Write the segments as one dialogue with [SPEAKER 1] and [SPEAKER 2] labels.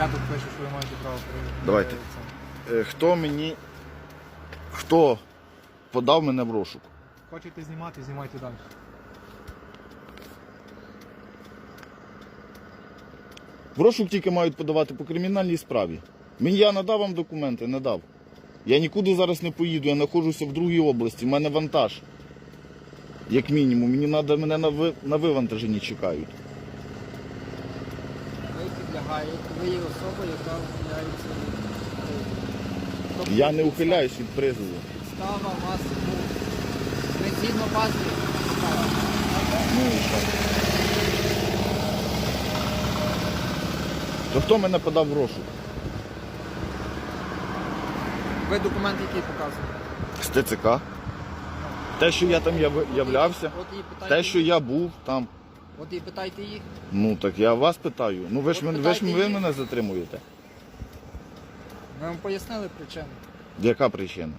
[SPEAKER 1] Я тут пишу, що ви маєте право перевірити.
[SPEAKER 2] Давайте. Е, Хто мені. Хто подав мене в розшук?
[SPEAKER 1] Хочете знімати, знімайте далі.
[SPEAKER 2] В розшук тільки мають подавати по кримінальній справі. Мені я надав вам документи, надав. Я нікуди зараз не поїду, я знаходжуся в другій області, в мене вантаж. Як мінімум, мені треба мене на, ви, на вивантаженні чекають.
[SPEAKER 3] Підлягаєте, ви є особа, яка ухиляється від. Тобто
[SPEAKER 2] Я не ухиляюсь від призову.
[SPEAKER 3] Підстава вас, ну, згідно
[SPEAKER 2] що? То хто мене подав в розшук?
[SPEAKER 3] ви документ який показуєте?
[SPEAKER 2] З ТЦК. Те, що я там яв- являвся,
[SPEAKER 3] От і питайте,
[SPEAKER 2] те, що я був там.
[SPEAKER 3] От і питайте їх.
[SPEAKER 2] Ну так я вас питаю. Ну ви ж,
[SPEAKER 3] От
[SPEAKER 2] мен- ви ж
[SPEAKER 3] питайте
[SPEAKER 2] ви
[SPEAKER 3] їх.
[SPEAKER 2] мене затримуєте.
[SPEAKER 3] Ми вам пояснили причину.
[SPEAKER 2] Яка причина?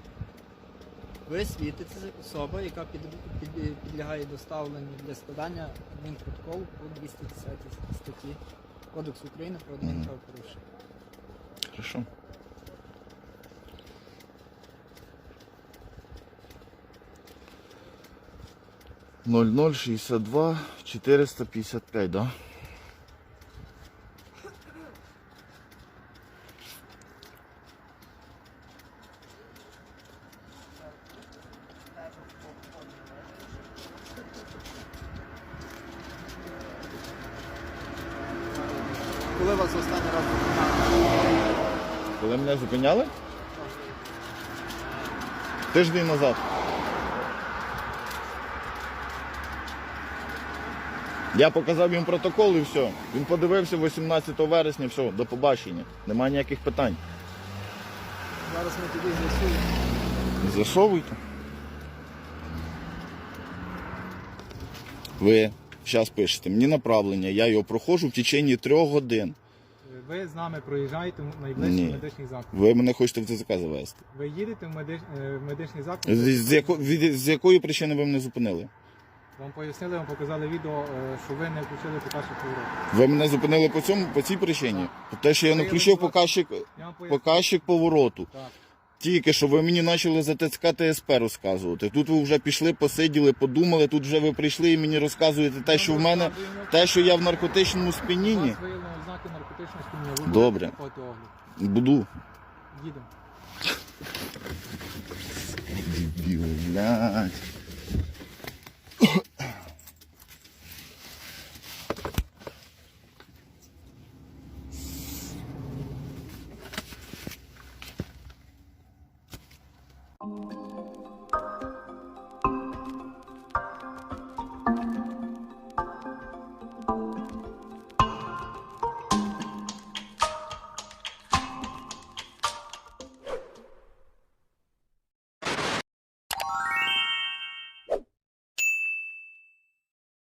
[SPEAKER 3] Ви світите особа, яка під, під, підлягає доставленню для складання адмінпротоколу по 210 статті Кодексу України про адмінправопорушення.
[SPEAKER 2] Хорошо. Ноль ноль шістдесят два чотириста п'ятдесят п'ять, да?
[SPEAKER 3] Коли вас останній раз зупиняли?
[SPEAKER 2] Коли мене зупиняли? Тиждень назад. Я показав їм протокол і все. Він подивився 18 вересня, все, до побачення. Немає ніяких питань.
[SPEAKER 3] Зараз ми тоді з'ясуємо.
[SPEAKER 2] Засовуйте. Ви зараз пишете, мені направлення, я його проходжу в течение трьох годин.
[SPEAKER 1] Ви з нами проїжджаєте в найближчий
[SPEAKER 2] Ні.
[SPEAKER 1] медичний заклад.
[SPEAKER 2] Ви мене хочете в ТЦК завести.
[SPEAKER 1] Ви їдете в, медич... е, в медичний заклад.
[SPEAKER 2] З, з, яко- від- з якої причини ви мене зупинили?
[SPEAKER 1] Вам пояснили, вам показали відео, е, що ви не включили покажчик повороту.
[SPEAKER 2] Ви мене зупинили по цьому по цій причині? Те, що я не включив показчик,
[SPEAKER 1] Я вам поясню.
[SPEAKER 2] показчик повороту.
[SPEAKER 1] Так.
[SPEAKER 2] Тільки що ви мені почали за ТЦК ТСП розказувати. Тут ви вже пішли, посиділи, подумали, тут вже ви прийшли і мені розказуєте те, що в мене, те, що я в наркотичному
[SPEAKER 1] У
[SPEAKER 2] сп'янінні.
[SPEAKER 1] вас виявлено ознаки наркотичного сп'яніння. Ви
[SPEAKER 2] Добре. Буду.
[SPEAKER 1] Їдемо.
[SPEAKER 2] Дебіл, блядь.